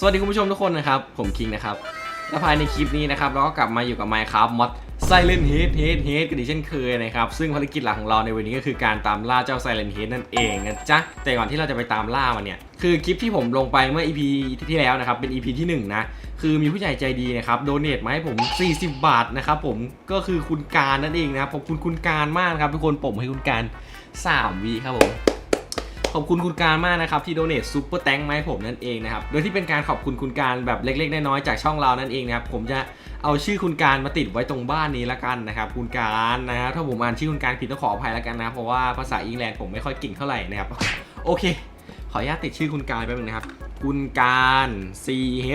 สวัสดีคุณผู้ชมทุกคนนะครับ ผมคิงนะครับ และภายในคลิปนี้นะครับเราก็กลับมาอยู่กับ Minecraft Mod Silent Head Head Head กันอีกเช่นเคยนะครับ ซึ่งภารกิจหลักของเราในวันนี้ก็คือการตามล่าเจ้า Silent Head นั่นเองนะจ๊ะ แต่ก่อนที่เราจะไปตามล่ามันเนี่ย คือคลิปที่ผมลงไปเมื่อ EP ที่แล้วนะครับ เป็น EP ที่ 1 นะ คือมีผู้ใหญ่ใจดีนะครับโดเนทมาให้ผม 40 บาทนะครับผมก็คือคุณการนั่นเองนะครับขอบคุณคุณการมากครับทุกคนผมให้คุณการ3วิครับผม ขอบคุณคุณการมากนะครับที่โดเนทซูเปอร์แตงมาให้ผมนั่นเองนะครับ โดยที่เป็นการขอบคุณคุณการแบบเล็กๆ น้อยๆจากช่องเรานั่นเองนะครับ ผมจะเอาชื่อคุณการมาติดไว้ตรงบ้านนี้ละกันนะครับ คุณการนะครับถ้าผมอ่านชื่อคุณการผิดต้องขออภัยล้วกันนะ เพราะว่าภาษาอังกฤษผมไม่ค่อยเก่งเท่าไหร่นะครับ โอเค ขออนุญาตติดชื่อคุณการแป๊บนึงนะครับ คุณการ C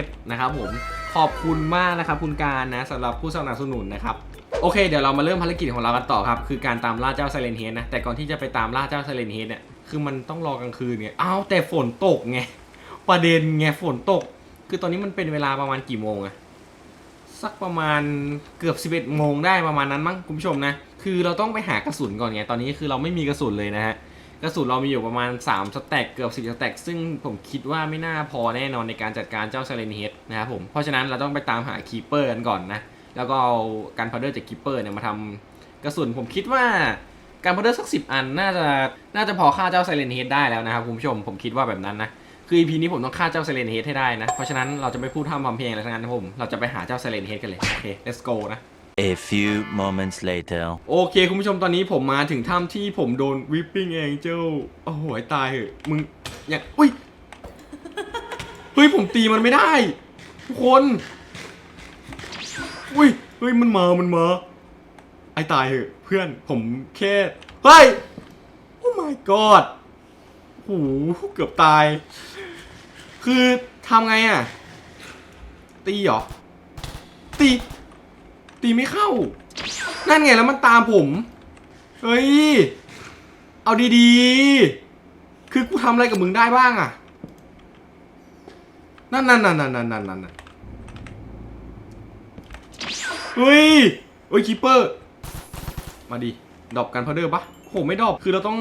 H นะครับผม ขอบคุณมากนะครับคุณการนะสำหรับผู้สนับสนุนนะครับโอเคเดี๋ยวเรามาเริ่มภารกิจของเรากันต่อครับคือการตามล่าเจ้าไซเลนเฮดนะแต่ก่อนที่จะไปตามล่าเจ้าไซเลนเฮดเนี่ย คือมันต้องรอกลางคืนไงอ้าวแต่ฝนตกไง ประเด็นไงฝนตก คือตอนนี้มันเป็นเวลาประมาณกี่โมงอะสักประมาณเกือบ 11โมงได้ประมาณนั้นมั้งคุณผู้ชมนะ คือเราต้องไปหากระสุนก่อนไง ตอนนี้คือเราไม่มีกระสุนเลยนะฮะ กระสุนเรามีอยู่ประมาณ 3 สแต็กเกือบ 10 สแต็ก ซึ่งผมคิดว่าไม่น่าพอแน่นอนในการจัดการเจ้าไซเลนเฮดนะครับผม เพราะฉะนั้นเราต้องไปตามหาคีเปอร์กันก่อนนะ แล้วก็เอาการพาวเดอร์จากคีเปอร์เนี่ยมาทำกระสุนผมคิดว่า การพาวเดอร์สักสิอันน่าจะน่าจะพอฆ่าเจ้าไซเลนเฮดได้แล้วนะครับคุณผู้ชมผมคิดว่าแบบนั้นนะคือ EP นี้ผมต้องฆ่าเจ้าไซเลนเฮดให้ได้นะ เพราะฉะนั้นเราจะไม่พูดทำทำเพลงอะไรทั้งนั้นนะผมเราจะไปหาเจ้าไซเลนเฮดกันเลยโอเค let's go นะ A few moments later. โอเค คุณผู้ชมตอนนี้ผมมาถึงถ้ำที่ผมโดนวิปปิ้งเองเจ้าโอ้โหตายเหอะมึงอยากอุ้ยเฮ้ยผมตีมันไม่ได้ ทุกคน อุ้ยเฮ้ยมันมา มันมา ไอตายเหอะเพื่อนผมแค่เฮ้ยโอ้ my god โอ้โหเกือบตาย คือทำไงอะ ตีเหรอ ตี ตีไม่เข้า นั่นไงแล้วมันตามผม เฮ้ย เอาดีๆ คือกูทำอะไรกับมึงได้บ้างอะนั่นนั่นนั่นนั่นนั่นนั่นนั่นเฮ้ยเฮ้ยคีเปอร์ มาดิดรอปการพาวเดอร์ปะโหไม่ดรอปคือเราต้อง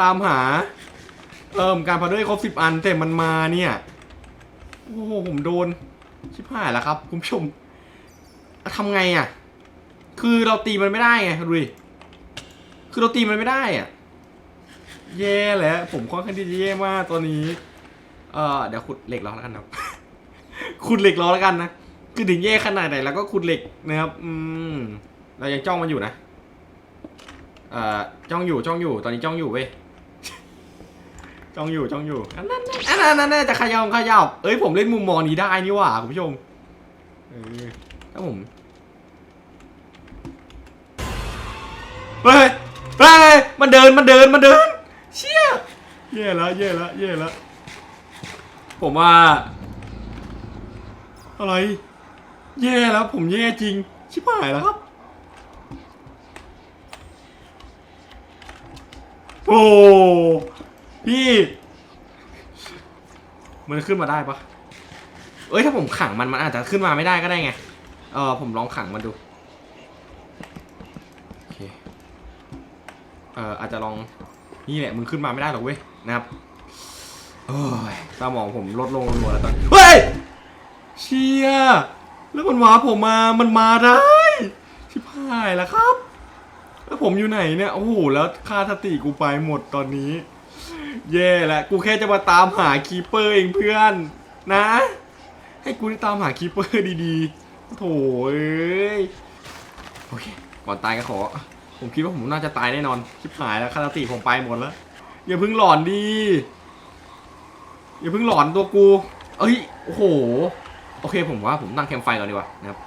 ตามหาเอิ่มการพาวเดอร์ให้ครบสิบอันแต่มันมาเนี่ยโอ้โหผมโดนชิบหายแล้วครับ คุณผู้ชมทำไงอะ คือเราตีมันไม่ได้ไงดูดิคือเราตีมันไม่ได้อะแย่แล้วผมค่อนข้างที่จะแย่มากตอนนี้ เออเดี๋ยวขุดเหล็กรอแล้วกันครับขุดเหล็กรอแล้วกันนะคือถึงแย่ขนาดไหนแล้วก็ขุดเหล็กนะครับ อืมเรายังจ้องมันอยู่นะ เอ่อจ้องอยู่จ้องอยู่ตอนนี้จ้องอยู่เว้ยจ้องอยู่จ้องอยู่อันนั้นอันนั้นอันนั้นนั่นจะขยับขยับเอ้ยผมเล่นมุมมองนี้ได้นี่หว่าคุณผู้ชมเออถ้าผมเฮ้ยเฮ้ยมันเดินมันเดินมันเดิน เชี่ยแย่แล้วแย่แล้วแย่แล้วผมว่าอะไร แย่แล้วผมแย่จริง ชิบหายแล้วครับ โอ้พี่ มันขึ้นมาได้ปะเอ้ยถ้าผมขังมันมันอาจจะขึ้นมาไม่ได้ก็ได้ไง เออผมลองขังมันดูโอเคเอออาจจะลองนี่แหละมึงขึ้นมาไม่ได้หรอกเว้ยนะครับโอ้ยสมองผมลดลงรัวแล้วตอนเฮ้ยเชียแล้วมันมาผมมามันมาได้ชิบหายแล้วครับ แล้วผมอยู่ไหนเนี่ย โอ้โห แล้วค่าสติกูไปหมดตอนนี้แย่แล้วกูแค่จะมาตามหาคีเปอร์เองเพื่อนนะ ให้กูได้ตามหาคีเปอร์ดีๆโถเอ้ย โอเค ก่อนตายก็ขอ ผมคิดว่าผมน่าจะตายแน่นอน ชิบหายแล้วคาราติผมไปหมดแล้ว อย่าเพิ่งหลอนดี อย่าเพิ่งหลอนตัวกู เอ้ย โอ้โห โอเคผมว่าผมตั้งแคมไฟก่อนดีกว่านะครับ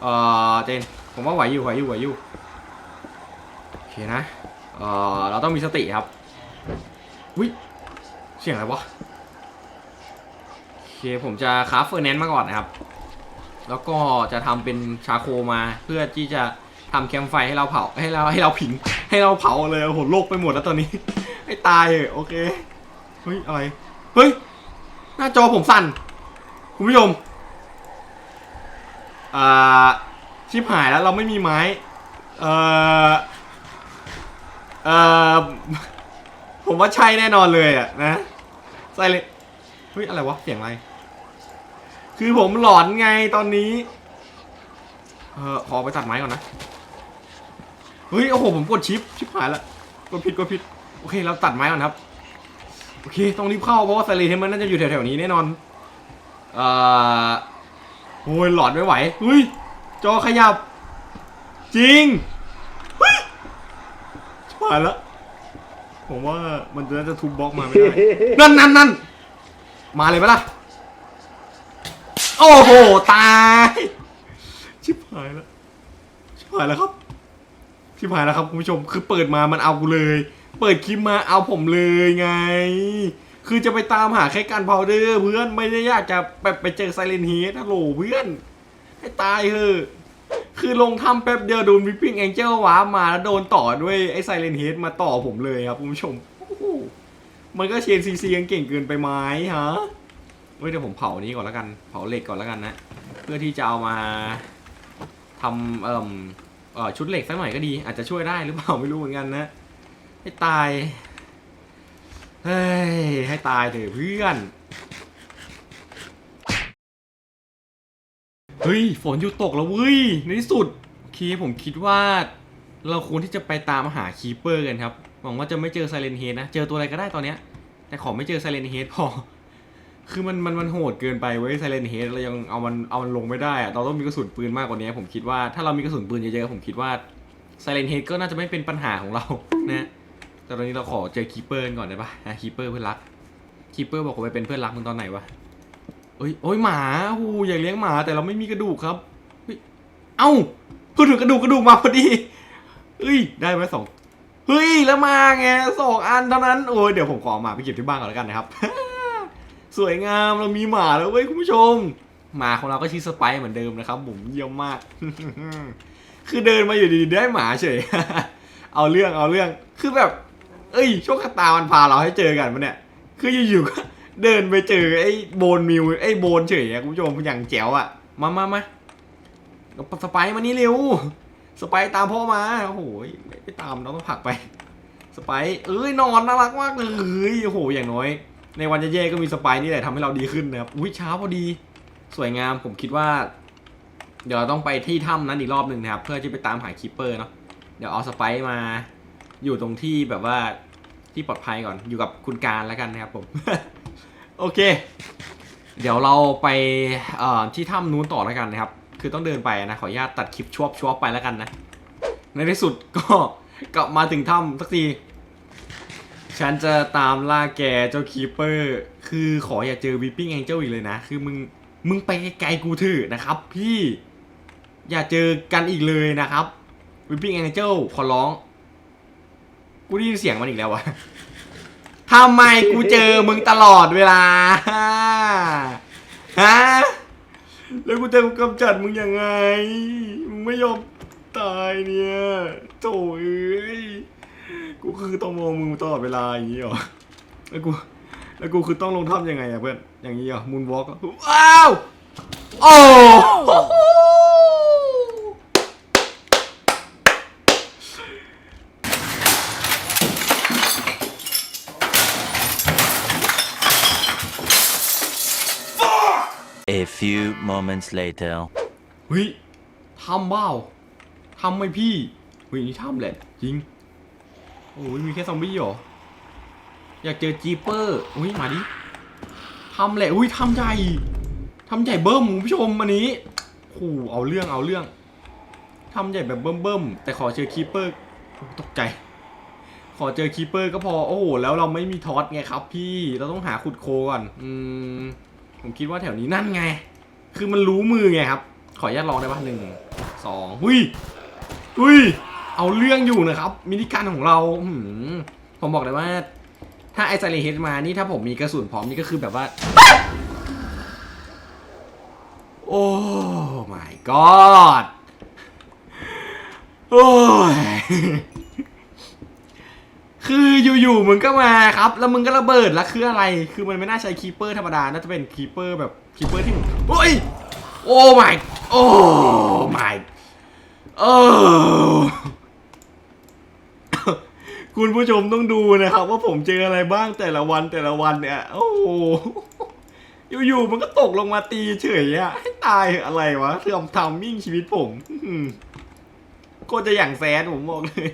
เอ่อ เจน ผมว่าไหวอยู่ไหวอยู่ไหวอยู่ นะเอ่อเราต้องมีสติครับอุ้ยเสียงอะไรวะโอเคผมจะคราฟเฟอร์แนนซ์มาก่อนนะครับ แล้วก็จะทำเป็นชาโคมาเพื่อที่จะทำแคมไฟให้เราเผาให้เราให้เราผิง ให้เราเผาเลยโอ้โหโลกไปหมดแล้วตอนนี้ให้ตายเลยโอเคเฮ้ยอะไรเฮ้ยหน้าจอผมสั่นคุณผู้ชมอ่าชิบหายแล้วเราไม่มีไม้เอ่อ เออผมว่าใช่แน่นอนเลยอะนะใส่เลยเฮ้ยอะไรวะเสียงอะไร คือผมหลอนไงตอนนี้ เออขอไปตัดไม้ก่อนนะเฮ้ยโอ้โหผมกดชิปชิปหายละกดผิดกดผิดโอเคเราตัดไม้ก่อนครับโอเคต้องรีบเข้าเพราะว่าไซเรนมันน่าจะอยู่แถวๆนี้แน่นอนเอ่อโอ้ยหลอนไม่ไหวเฮ้ยจอขยับ จริง ชิบหายละผมว่ามันจะน่าจะทุบบล็อกมาไม่ได้นั่นนั่นนั่นมาเลยไหมล่ะโอ้โหตายชิบหายแล้วชิบหายแล้วครับชิบหายแล้วครับคุณผู้ชมคือเปิดมามันเอากูเลย เปิดคลิปมาเอาผมเลยไง คือจะไปตามหาแค่การพาวเดอร์เพื่อนไม่ได้อยากจะไปไปเจอไซเลนเฮดฮัลโหลเพื่อนให้ตายเถอะ คือลงทำแป๊บเดียวโดนวิปปิ้งแองเจิลว้ามาแล้วโดนต่อด้วยไอ้ไซเลนเฮดมาต่อผมเลยครับคุณผู้ชม มันก็เชนซีซียังเก่งเกินไปไหมฮะเฮ้ยเดี๋ยวผมเผานี้ก่อนแล้วกัน เผาเหล็กก่อนแล้วกันนะ เพื่อที่จะเอามาทำเอ่มเอ่อชุดเหล็กสักหน่อยก็ดี อาจจะช่วยได้หรือเปล่าไม่รู้เหมือนกันนะ ให้ตาย เฮ้ย ให้ตายเถอะเพื่อน เฮ้ย ฝนหยุดตกแล้วเว้ย ในที่สุดโอเคผมคิดว่า เราควรที่จะไปตามหาคีเปอร์กันครับ หวังว่าจะไม่เจอไซเลนเฮดนะ เจอตัวอะไรก็ได้ตอนเนี้ย แต่ขอไม่เจอไซเลนเฮดพอ คือมันมันมันโหดเกินไปเว้ยไซเลนเฮดเรายังเอามันเอามันลงไม่ได้อะเราต้องมีกระสุนปืนมากกว่านี้ ผมคิดว่าถ้าเรามีกระสุนปืนเยอะๆผมคิดว่าไซเลนเฮดก็น่าจะไม่เป็นปัญหาของเรา นะแต่ตอนนี้เราขอเจอคีเปอร์ก่อนได้ปะคีเปอร์เพื่อนรักคีเปอร์บอกว่าไปเป็นเพื่อนรักมึงตอนไหนวะ เอ้ยโอ้ยหมาหูอยากเลี้ยงหมาแต่เราไม่มีกระดูกครับเฮ้ยเอ้าพูดถึงกระดูกกระดูกมาพอดีเฮ้ย ได้ไหมสองเฮ้ยแล้วมาไงสองอันเท่านั้นโอ้ยเดี๋ยวผมขอหมาไปเก็บที่บ้านก่อนแล้วกันนะครับ สวยงามเรามีหมาแล้วเว้ยคุณผู้ชม หมาของเราก็ชื่อสไปเหมือนเดิมนะครับผมเยี่ยมมาก คือเดินมาอยู่ดีๆได้หมาเฉยเอาเรื่องเอาเรื่องคือแบบ เอ้ยโชคชะตามันพาเราให้เจอกันมันเนี่ย คืออยู่ๆก็ เดินไปเจอไอ้โบนมิวไอ้โบนเฉยอะคุณผู้ชมอย่างแจ๋วอะมามามาสไปมานี่เร็ว สไปตามพ่อมาโอ้โหไม่ไปตามเราต้องผักไป สไปเอ้ยนอนน่ารักมากเลยโอ้โหอย่างน้อย ในวันแย่ๆก็มีสไปนี่แหละทำให้เราดีขึ้นนะครับอุ้ยเช้าพอดี สวยงามผมคิดว่า เดี๋ยวเราต้องไปที่ถ้ำนั้นอีกรอบหนึ่งนะครับ เพื่อที่ไปตามหาคีปเปอร์เนาะเดี๋ยวเอาสไปมา อยู่ตรงที่แบบว่าที่ปลอดภัยก่อนอยู่กับคุณการแล้วกันนะครับผม โอเค เดี๋ยวเราไปที่ถ้ำนู้นต่อแล้วกันนะครับ คือต้องเดินไปนะ ขออนุญาตตัดคลิปชวบชวบไปแล้วกันนะ ในที่สุดก็กลับมาถึงถ้ำสักทีฉันจะตามล่าแกเจ้าคีเปอร์ คือขออย่าเจอวิปปิ้งแองเจิลอีกเลยนะ คือมึง มึงไปไกลกูเถอะนะครับ พี่ อย่าเจอกันอีกเลยนะครับวิปปิ้งแองเจิลขอร้อง กูได้ยินเสียงมันอีกแล้ววะ ทำไมกูเจอมึงตลอดเวลาฮะแล้วกูจะกำจัดมึงยังไง มึงไม่ยอมตายเนี่ยโถ่เอ้ย กูคือต้องมองมึงตลอดเวลาอย่างนี้เหรอ แล้วกูแล้วกูคือต้องลงถ้ำยังไงอะเพื่อน อย่างนี้เหรอมูนวอล์กว้าว โอ้โห A few moments later. เฮ้ยทำเบ้าทำไหมพี่เฮ้ยนี่ทำแหละจริงโอ้ยมีแค่ซอมบี้เหรอ อยากเจอจีเปอร์อุ้ยมาดิทำแหละอุ้ยทำใหญ่ทำใหญ่เบิ้มคุณผู้ชมอันนี้โอ้โหเอาเรื่องเอาเรื่องทำใหญ่แบบเบิ้มเบิ้มๆแต่ขอเจอคีเปอร์ตกใจ ขอเจอคีเปอร์ก็พอ โอ้โห แล้วเราไม่มีทอสไงครับพี่ เราต้องหาขุดโคก่อน อืม ผมคิดว่าแถวนี้นั่นไง คือมันรู้มือไงครับ ขออนุญาตลองได้ปะหนึ่งสองหุ้ยหุ้ย เอาเรื่องอยู่นะครับ มินิการของเราหืผมบอกเลยว่า ถ้าไอซาเลเฮดมานี่ถ้าผมมีกระสุนพร้อมนี่ก็คือแบบว่า โอ้ my god โอ้ย คืออยู่ๆมึงก็มาครับ แล้วมึงก็ระเบิดแล้วคืออะไร คือมันไม่น่าใช้คีเปอร์ธรรมดา น่าจะเป็นคีเปอร์แบบคีเปอร์ที่โอ้ย โอ้ my โอ้ my เออคุณผู้ชมต้องดูนะครับ ว่าผมเจออะไรบ้างแต่ละวันแต่ละวันเนี่ย โอ้โหอยู่ๆมันก็ตกลงมาตีเฉยอะให้ตายอะไรวะเสื่อมทำมิ่งชีวิตผมอืมโคตรจะอย่างแซดผมบอกเลย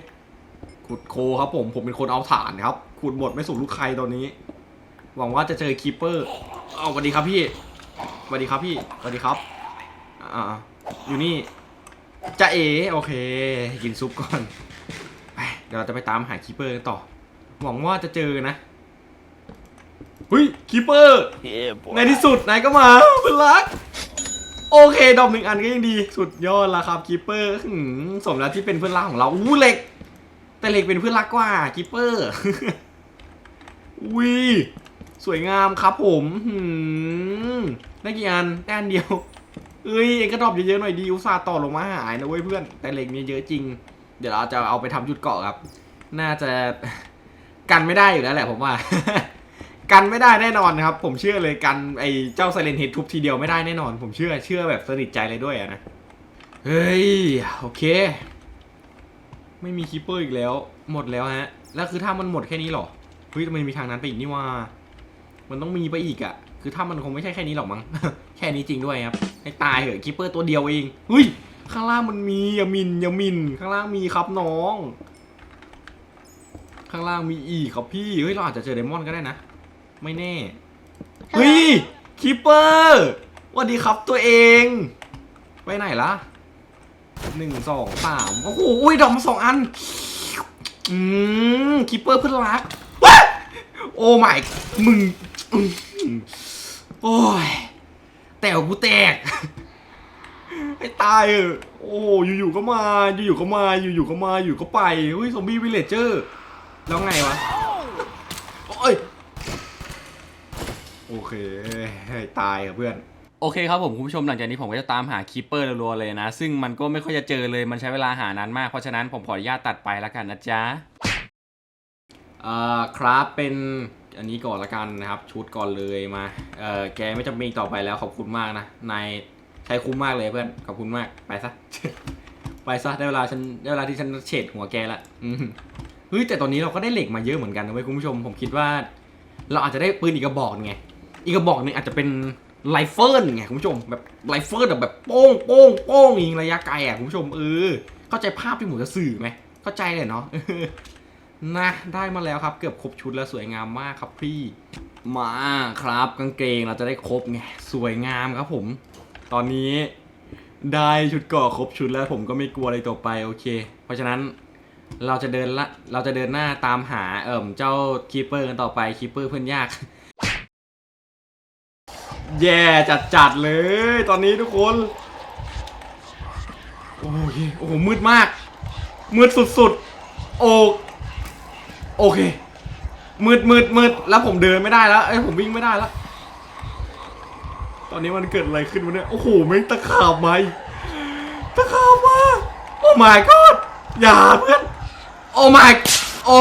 ขุดโคครับผม ผมเป็นคนเอาฐานครับ ขุดหมดไม่สูงลูกใครตอนนี้ หวังว่าจะเจอคีปเปอร์ เอาสวัสดีครับพี่สวัสดีครับพี่สวัสดีครับ อ่า อยู่นี่จะเอโอเค กินซุปก่อนไปเดี๋ยวเราจะไปตามหาคีปเปอร์กันต่อ หวังว่าจะเจอนะเฮ้ยคีปเปอร์ Yeah, ในที่สุดนายก็มาเพื่อนรัก โอเค ดอกหนึ่งอันก็ยังดี สุดยอดละครับคีปเปอร์หืมสมแล้วที่เป็นเพื่อนรักของเราอู้เหล็ก แต่เหล็กเป็นเพื่อนรักกว่าคีปเปอร์วิสวยงามครับผมหืมได้กี่อันได้อันเดียว เอ้ยเองก็ดรอปเยอะๆหน่อยดีอุตส่าห์ต่อลงมาหายนะเว้ยเพื่อน แต่เหล็กมีเยอะจริง เดี๋ยวเราจะเอาไปทำจุดเกาะครับ น่าจะกันไม่ได้อยู่แล้วแหละผมว่า กันไม่ได้แน่นอนครับ ผมเชื่อเลยกันไอ้เจ้าไซเลนเฮดทุบทีเดียวไม่ได้แน่นอน ผมเชื่อเชื่อแบบสนิทใจเลยด้วยนะ เฮ้ยโอเค ไม่มีคีปเปอร์อีกแล้ว หมดแล้วฮะ แล้วคือถ้ามันหมดแค่นี้เหรอเฮ้ยทำไมมีทางนั้นไปอีกนี่ว่า มันต้องมีไปอีกอะคือถ้ามันคงไม่ใช่แค่นี้หรอกมั้ง แค่นี้จริงด้วยครับ ให้ตายเหอะคีปเปอร์ตัวเดียวเองเฮ้ย ข้างล่างมันมีอย่ามินอย่ามิน ข้างล่างมีครับน้อง ข้างล่างมีอีกครับพี่ เฮ้ยเราอาจจะเจอเดมอนก็ได้นะ ไม่แน่ เฮ้ยคีปเปอร์สวัสดีครับตัวเอง ไปไหนล่ะ หนึ่งสองสามโอ้โหอุ้ยดอกมาสองอัน อืมคีปเปอร์เพื่อนรักว้าโอ้ไม่มึง โอ้ย แต่กูแตกให้ตายเออโอ้โหอยู่ๆก็มาอยู่ๆก็มาอยู่ๆก็มาอยู่ก็ไปเฮ้ยซอมบี้วิลเลจเจอร์แล้วไงวะโอ้ยโอเคตายอะเพื่อน โอเคครับผมคุณผู้ชมหลังจากนี้ผมก็จะตามหาคีปเปอร์รัวๆเลยนะ ซึ่งมันก็ไม่ค่อยจะเจอเลยมันใช้เวลาหานานมากเพราะฉะนั้นผมขออนุญาตตัดไปแล้วกันนะจ๊ะเอ่อครับเป็นอันนี้ก่อนละกันนะครับ ชุดก่อนเลยมาเอ่อแกไม่จำเป็นต่อไปแล้วขอบคุณมากนะนายใช้คุ้มมากเลยเพื่อนขอบคุณมากไปซะ ไปซะได้เวลาฉันได้เวลาที่ฉันเฉดหัวแกละอืมเฮ้ยแต่ตอนนี้เราก็ได้เหล็กมาเยอะเหมือนกันนะเว้ยคุณผู้ชมผมคิดว่า เราอาจจะได้ปืนอีกกระบอกหนึ่งไงอีกกระบอกหนึงอาจจะเป็น ไรเฟิลไงคุณผู้ชมแบบไรเฟิลแบบแบบโป้งโป้งโป้งยิงระยะไกลอะคุณผู้ชมเออเข้าใจภาพที่ผมจะสื่อไหมเข้าใจเลยเนาะนะได้มาแล้วครับ เกือบครบชุดแล้วสวยงามมากครับพี่มาครับกางเกงเราจะได้ครบไงสวยงามครับผม ตอนนี้ได้ชุดก่อครบชุดแล้วผมก็ไม่กลัวอะไรต่อไปโอเค เพราะฉะนั้นเราจะเดินละเราจะเดินหน้าตามหาเอิ่มเจ้าคีเปอร์กันต่อไปคีเปอร์เพื่อนยาก แย่จัดจัดๆเลย ตอนนี้ทุกคน โอเคโอ้โหมืดมาก มืดสุดๆ โอโอเค มืดมืดมืดแล้วผมเดินไม่ได้แล้วเอ้ผมวิ่งไม่ได้แล้ว ตอนนี้มันเกิดอะไรขึ้นวะเนี่ย โอ้โหแม่งตะขาบมาอีกตะขาบมา โอ้ my god อย่าเพื่อน โอ้ my โอ้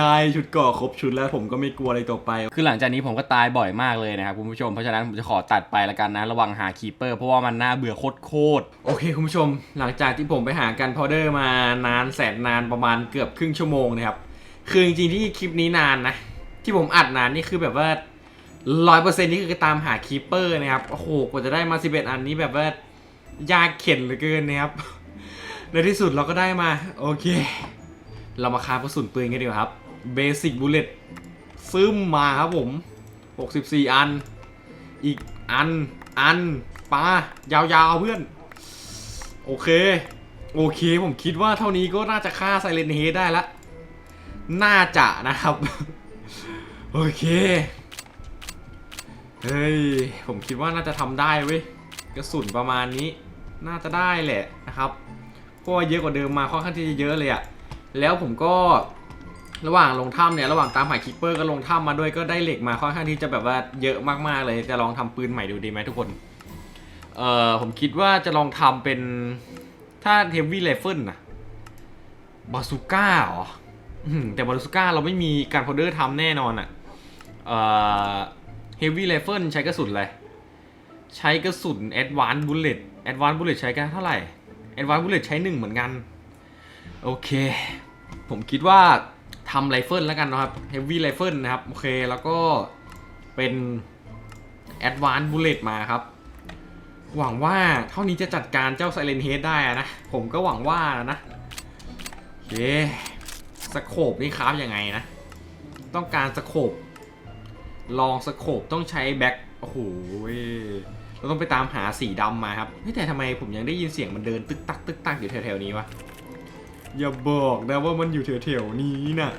ได้ชุดเก่อครบชุดแล้วผมก็ไม่กลัวอะไรต่อไป คือหลังจากนี้ผมก็ตายบ่อยมากเลยนะครับคุณผู้ชม เพราะฉะนั้นผมจะขอตัดไปละกันนะ ระวังหาคีเปอร์เพราะว่ามันน่าเบื่อโคตรๆโอเคคุณผู้ชม หลังจากที่ผมไปหากันพาวเดอร์มานานแสนนานประมาณเกือบครึ่งชั่วโมงนะครับคือจริงๆที่คลิปนี้นานนะ ที่ผมอัดนานนี่คือแบบว่าร้อยเปอร์เซ็นต์นี่คือตามหาคีเปอร์นะครับโอ้โหกว่าจะได้มาสิบเอ็ดอันนี้แบบว่ายากเข็นเหลือเกินนะครับในที่สุดเราก็ได้มา โอเค เรามาคาบกระสุนปืนกันดีกว่าครับ เบสิกบูเลตซึมมาครับผม 64 อัน อีกอัน อันปายาวๆเพื่อน โอเค โอเค ผมคิดว่าเท่านี้ก็น่าจะฆ่าไซเลนเฮดได้ละ น่าจะนะครับ โอเค เฮ้ย ผมคิดว่าน่าจะทำได้เว้ย กระสุนประมาณนี้ น่าจะได้แหละนะครับ เพราะว่าเยอะกว่าเดิมมาค่อนข้างที่จะเยอะเลยอะแล้วผมก็ ระหว่างลงถ้ำเนี่ยระหว่างตามหาคิปเปอร์ก็ลงถ้ำมาด้วยก็ได้เหล็กมาค่อนข้างที่จะแบบว่าเยอะมากๆเลยจะลองทำปืนใหม่ดูดีไหมทุกคน เอ่อผมคิดว่าจะลองทำเป็นถ้าเฮฟวี่ไรเฟิลนะบาซูก้าหรอแต่บาซูก้าเราไม่มีการพเดอร์ทำแน่นอนอะเอ่อเฮฟวี่ไรเฟิลใช้กระสุนอะไรใช้กระสุน Advanced Bullet Advanced Bullet ใช้กันเท่าไหร่ Advanced Bullet ใช้หนึ่งเหมือนกัน โอเค ผมคิดว่า ทำไรเฟิลแล้วกันนะครับ Heavy Rifle นะครับ โอเค แล้วก็เป็นแอดวานซ์บูเลตมาครับ หวังว่าเท่านี้จะจัดการเจ้าไซเลนเฮดได้นะ ผมก็หวังว่านะโอเคสโคปนี่ครับยังไงนะ ต้องการสโคปลองสโคปต้องใช้แบ็คโอ้โหเราต้องไปตามหาสีดำมาครับแต่ทำไมผมยังได้ยินเสียงมันเดินตึกตักตึกตักอยู่แถวๆนี้วะ อย่าบอกนะว่ามันอยู่แถวๆนี้นะ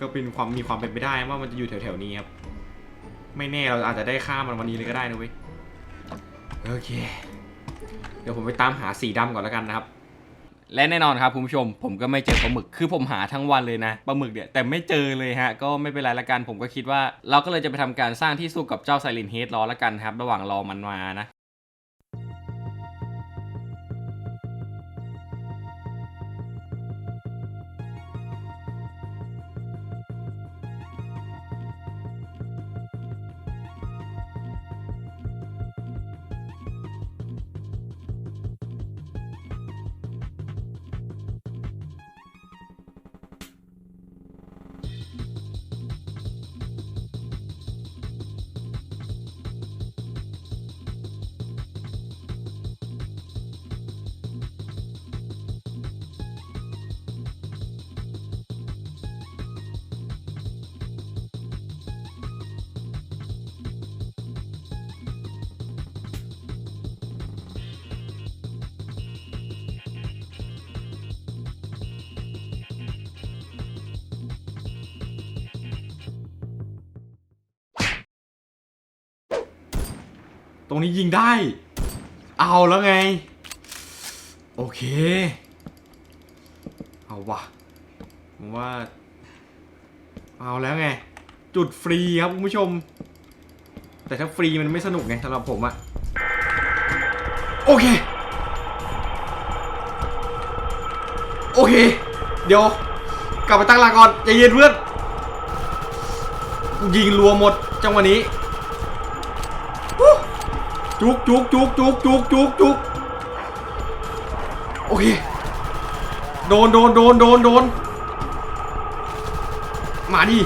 ก็เป็นความมีความเป็นไปได้ว่ามันจะอยู่แถวๆนี้ครับ ไม่แน่เราอาจจะได้ฆ่ามันวันนี้เลยก็ได้นะเว้ย โอเค เดี๋ยวผมไปตามหาสีดำก่อนแล้วกันนะครับ และแน่นอนครับคุณผู้ชม ผมก็ไม่เจอปลาหมึก คือผมหาทั้งวันเลยนะปลาหมึกเนี่ยแต่ไม่เจอเลยฮะ ก็ไม่เป็นไรละกัน ผมก็คิดว่า เราก็เลยจะไปทำการสร้างที่สู้กับเจ้าไซรินเฮดรอละกันครับ ระหว่างรอมันมานะ รงนี้ยิงได้ เอาแล้วไง โอเค เอาวะผมว่า เอาแล้วไง จุดฟรีครับคุณผู้ชม แต่ถ้าฟรีมันไม่สนุกไงสำหรับผมอะโอเค โอเค เดี๋ยว กลับไปตั้งหลักก่อนใจเย็นเพื่อน ยิงรัวหมดจังหวะนี้ จุกจุกจุกจุกจุกจุกจุกโอเคโดนโดนโดนโดนโดนมาดิ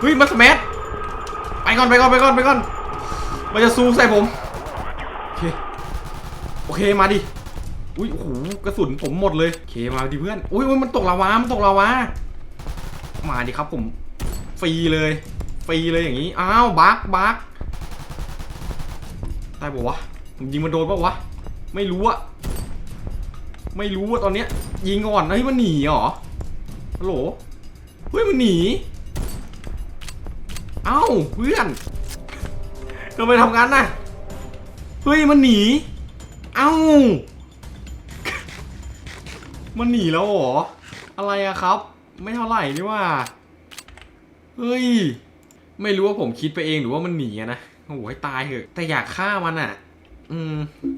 เฮ้ยมาสแมัไปก่อนไปก่อนไปก่อนไปก่อนมันจะซูใส่ผมโอเคโอเคมาดิอุ้ยโอ้โหกระสุนผมหมดเลยโอเคมาดิเพื่อนอุ้ยอุ้ยมันตกลาวามันตกลาวามาดิครับผมฟรีเลยฟรีเลยอย่างนี้อ้าวบักบัก ได้ปะวะผมยิงมันโดนปะวะ ไม่รู้อะไม่รู้อะตอนเนี้ย ยิงก่อนเฮ้ยมันหนีเหรอฮัลโหลเฮ้ยมันหนี เอ้าเพื่อนทำไมทำงานนะเฮ้ยมันหนี เอ้า มันหนีแล้วเหรอ อะไรอะครับ ไม่เท่าไหร่นี่ว่า เฮ้ย ไม่รู้ว่าผมคิดไปเองหรือว่ามันหนีอะนะ โอ้โหให้ตายเถอะ แต่อยากฆ่ามันอะ อืม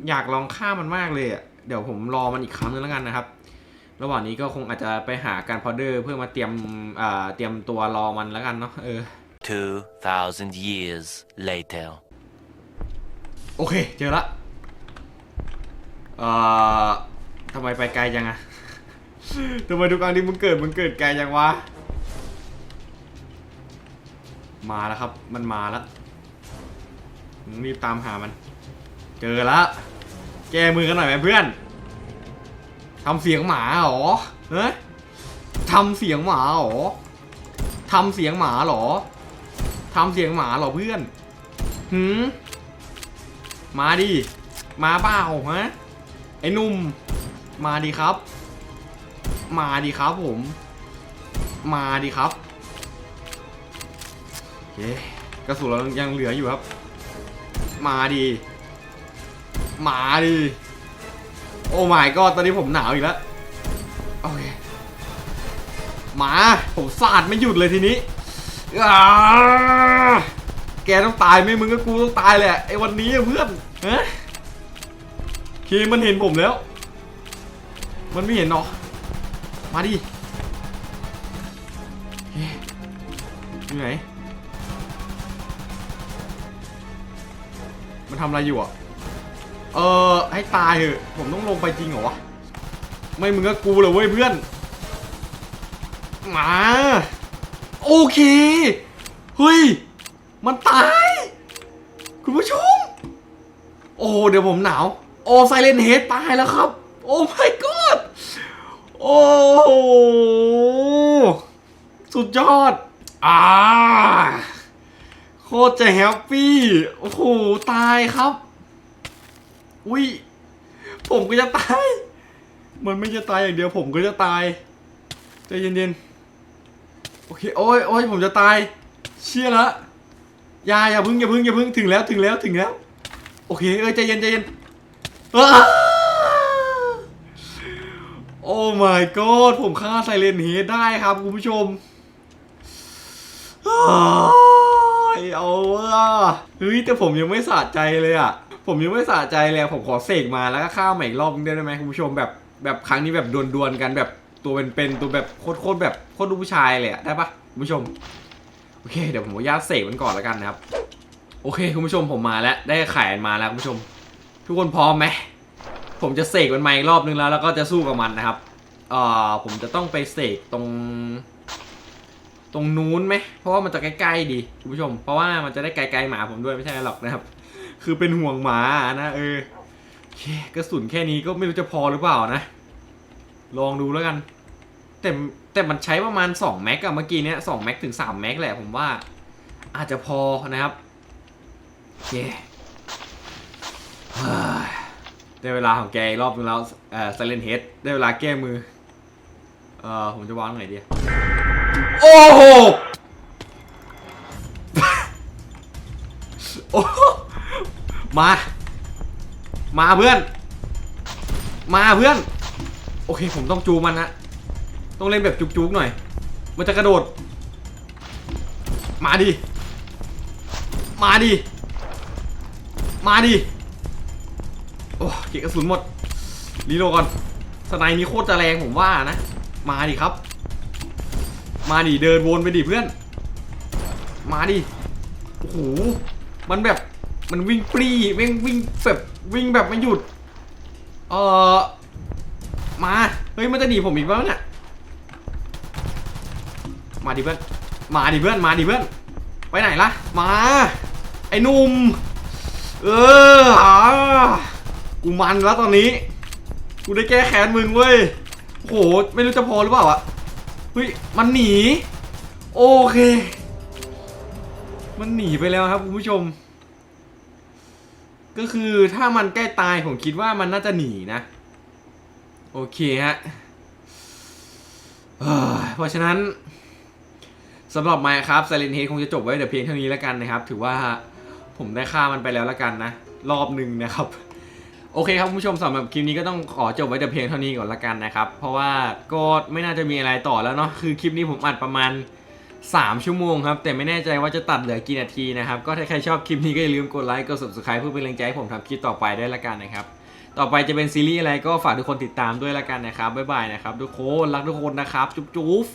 อยากลองฆ่ามันมากเลยอะ เดี๋ยวผมรอมันอีกครั้งนึงแล้วกันนะครับ ระหว่างนี้ก็คงอาจจะไปหาการพอดเดอร์เพื่อมาเตรียม อ่า เตรียมตัวรอมันแล้วกันเนาะ เออ 2,000 years later. โอเค เจอละ เอ่อทำไมไปไกลจังอะทำไมทุกครั้งที่มึงเกิดมึงเกิดไกลจังวะ มาแล้วครับ มันมาแล้วมึง รีบตามหามัน เจอละแก้มือกันหน่อยไหมเพื่อนทำเสียงหมาเหรอเฮ้ยทำเสียงหมาเหรอทำเสียงหมาเหรอทำเสียงหมาเหรอเพื่อนหืมมาดิมาเปล่าฮะไอ้นุ่ม มาดิครับ มาดิครับผม มาดิครับโอเคกระสุนเรายังเหลืออยู่ครับ มาดิมาดิโอ้ my god ตอนนี้ผมหนาวอีกแล้วโอเคมา ผมสาดไม่หยุดเลยทีนี้แกต้องตายไหมมึงก็กูต้องตายแหละไอ้วันนี้เพื่อนฮะโอเคมันเห็นผมแล้ว มันไม่เห็นเนาะมาดิอยู่ไหน ทำอะไรอยู่อะ เออให้ตายเถอะ ผมต้องลงไปจริงเหรอวะ ไม่มึงก็กูเลยเว้ยเพื่อน มา โอเค เฮ้ย มันตาย คุณผู้ชม โอ้ เดี๋ยวผมหนาว โอ้ไซเลนเฮดตายแล้วครับ โอ้ my god โอ้สุดยอด อ่า คตรจะแฮปปี้ โอ้โห ตายครับ อุ้ย ผมก็จะตาย มันไม่จะตายอย่างเดียว ผมก็จะตาย ใจเย็นๆ โอเค โอ้ยโอ้ยผมจะตาย เชี่ยละอย่าอย่าพึ่งอย่าพึ่งอย่าพึ่งถึงแล้วถึงแล้วถึงแล้ว โอเค เอ้ยใจเย็นใจเย็นโอ้ my god ผมฆ่าไซเลนเฮดได้ครับคุณผู้ชมอ้าย เอาว่าเฮ้ยแต่ผมยังไม่สะใจเลยอะ ผมยังไม่สะใจเลยผมขอเสกมาแล้วก็ฆ่าใหม่อีกรอบนึงได้ไหมคุณผู้ชมแบบแบบครั้งนี้แบบดวลๆกันแบบตัวเป็นๆตัวแบบโคตรๆแบบโคตรลูกผู้ชายเลยอะได้ปะคุณผู้ชมโอเคเดี๋ยวผมขออนุญาตเสกมันก่อนแล้วกันนะครับ โอเคคุณผู้ชมผมมาแล้วได้ไข่มันมาแล้วคุณผู้ชม ทุกคนพร้อมไหมผมจะเสกมันมาอีกรอบนึงแล้วแล้วก็จะสู้กับมันนะครับเอ่อผมจะต้องไปเสกตรง ตรงนู้นไหม เพราะว่ามันจะใกล้ๆดีคุณผู้ชม เพราะว่ามันจะได้ไกลๆหมาผมด้วยไม่ใช่หรอกนะครับ คือเป็นห่วงหมานะเออเกระสุนแค่นี้ก็ไม่รู้จะพอหรือเปล่านะ ลองดูแล้วกัน แต่แต่มันใช้ประมาณ 2 แม็กอะเมื่อกี้เนี้ย2แม็กถึง 3 แม็กแหละผมว่า อาจจะพอนะครับเคเฮ้ยได้เวลาของแกอีกรอบนึงแล้วเอ่อ Silent Head ได้เวลาแก้มือ เอ่อผมจะวางตรงไหนดี โอ้โหโอ้โหมา มาเพื่อน มาเพื่อน โอเคผมต้องจูมันนะต้องเล่นแบบจุกๆหน่อย มันจะกระโดด มาดิ มาดิ มาดิ โอ้เก็บกระสุนหมดรีโลก่อน สไนด์นี้โคตรจะแรงผมว่านะ มาดิครับ มาดิเดินวนไปดิเพื่อน มาดิโอ้โหมันแบบมันวิ่งปรีวิ่งวิ่งแบบวิ่งแบบไม่หยุด เออมาเฮ้ยมันจะหนีผมอีกแล้วเนี่ยมาดิเพื่อนมาดิเพื่อนมาดิเพื่อนไปไหนล่ะมาไอ้นุ่มเอออกูมันแล้วตอนนี้ กูได้แก้แค้นมึงเว้ยโอ้โหไม่รู้จะพอหรือเปล่าอะ เฮ้ย มันหนี โอเค มันหนีไปแล้วครับคุณผู้ชม ก็คือถ้ามันใกล้ตายผมคิดว่ามันน่าจะหนีนะ โอเคฮะเพราะฉะนั้นสำหรับไมค์ครับ Silent Head คงจะจบไว้แต่เพียงเท่านี้แล้วกันนะครับ ถือว่าผมได้ฆ่ามันไปแล้วแล้วกันนะ รอบหนึ่งนะครับ โอเคครับคุณผู้ชมสำหรับคลิปนี้ก็ต้องขอจบไว้แต่เพียงเท่านี้ก่อนละกันนะครับ เพราะว่าก็ไม่น่าจะมีอะไรต่อแล้วเนาะคือคลิปนี้ผมอัดประมาณ 3 ชั่วโมงครับ แต่ไม่แน่ใจว่าจะตัดเหลือกี่นาทีนะครับ ก็ถ้าใครชอบคลิปนี้ก็อย่าลืมกดไลค์กด subscribe เพื่อเป็นแรงใจให้ผมทำคลิปต่อไปได้ละกันนะครับต่อไปจะเป็นซีรีส์อะไรก็ฝากทุกคนติดตามด้วยละกันนะครับบ๊ายบายนะครับทุกคนรักทุกคนนะครับจุ๊บจุ๊บ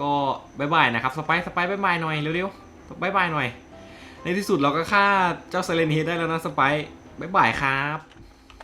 ก็บ๊ายบายนะครับสไปซ์สไปซ์บ๊ายบายหน่อยเร็วๆบ๊ายบายหน่อย ในที่สุดเราก็ฆ่าเจ้าไซเลนเฮดได้แล้วนะสไปบ๊ายบายครับ